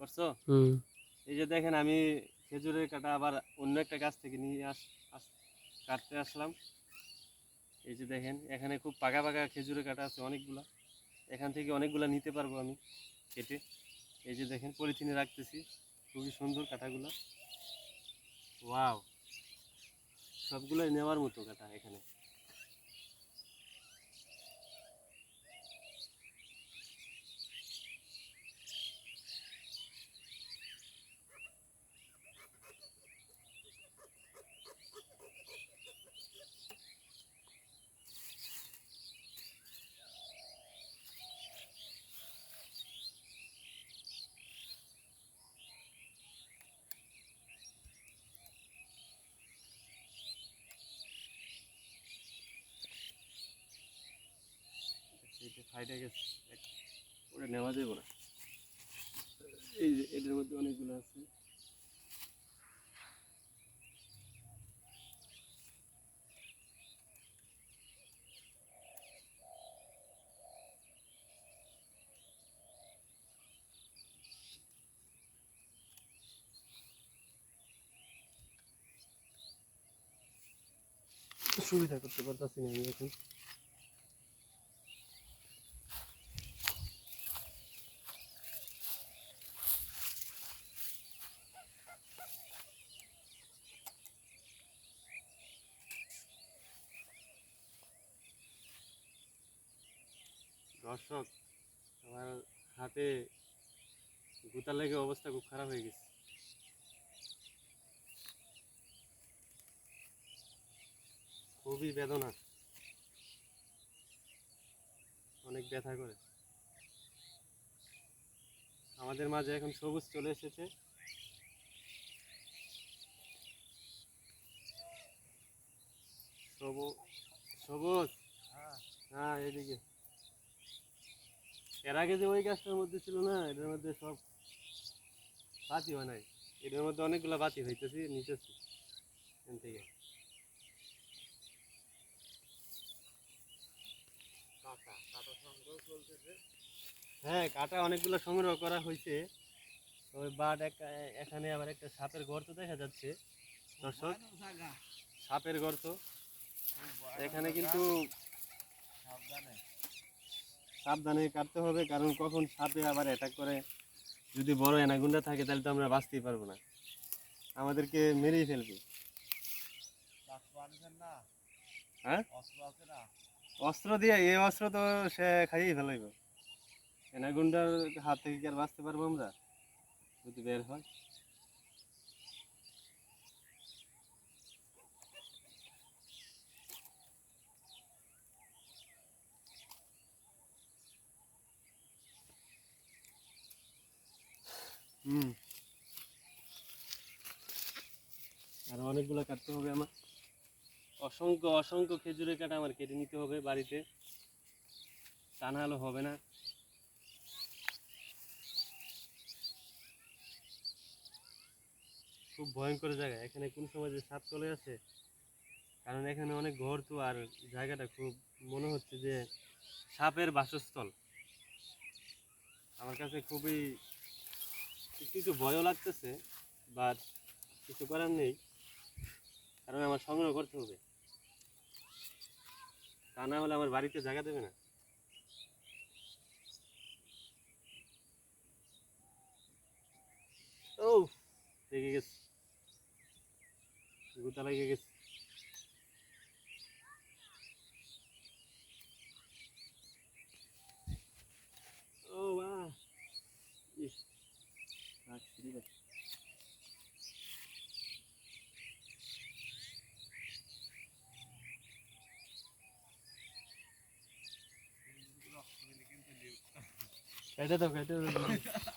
করছ? হুম। এই যে দেখেন আমি খেজুরের কাটা আবার অন্য একটা গাছ থেকে নিয়ে আস আস- কাটতে আসলাম। এই যে দেখেন এখানে খুব পাকা পাকা খেজুরের কাটা আছে অনেকগুলা। এখান থেকে অনেকগুলা নিতে পারব আমি কেটে। এই যে দেখেন পলিথিনে রাখতেছি। খুবই সুন্দর কাটাগুলো। ওয়াও! সবগুলোই নেওয়ার মতো কাটা এখানে। ফাইটে গেছে। ওটা নেওয়া যাবে না এই যে এটার মধ্যে অনেকগুলো আছে। সুবিধা করতে পারতেছি না আমি এখন। দর্শক আমার হাতে গুতা লেগে অবস্থা খুব খারাপ হয়ে গেছে। খুবই বেদনা। অনেক ব্যথা করে। আমাদের মাঝে এখন সবুজ চলে এসেছে। সবুজ? সবুজ হ্যাঁ এদিকে। এর আগে যে ওই গাছটার মধ্যে ছিল না এটার মধ্যে সব বাতি হয় নাই। এটার মধ্যে অনেকগুলো বাতি হইতেছি নিতেছি এখান থেকে। হ্যাঁ কাটা অনেকগুলো সংগ্রহ করা হয়েছে ওই বাট একটা এখানে আবার একটা সাপের গর্ত দেখা যাচ্ছে দর্শক। সাপের গর্ত। এখানে কিন্তু সাবধানে। কাটতে হবে, কারণ কখন সাপে আবার অ্যাটাক করে। যদি বড় এনাগুন্ডা থাকে, তাহলে তো আমরা বাঁচতেই পারব না। আমাদেরকে মেরেই ফেলবে। হ্যাঁ? অস্ত্র দিয়ে এই অস্ত্র তো সে খাইয়েই ফেলাইব। এনাগুন্ডার হাত থেকে কি আর বাঁচতে পারব আমরা? যদি বের হয়। আর অনেকগুলো কাটতে হবে আমার। অসংখ্য অসংখ্য খেজুরের কাটা আমার কেটে নিতে হবে বাড়িতে। তা না হবে না। খুব ভয়ঙ্কর জায়গা। এখানে কোন সময় যে সাপ চলে আসে, কারণ এখানে অনেক ঘর তো, আর জায়গাটা খুব মনে হচ্ছে যে সাপের বাসস্থল আমার কাছে খুবই একটু একটু ভয়ও লাগতেছে বাট কিছু করার নেই। কারণ আমার সংগ্রহ করতে হবে। তা না হলে আমার বাড়িতে জায়গা দেবে না। ও লেগে গেছে। গুতা লেগে গেছে। কেটে দাও কেটে দাও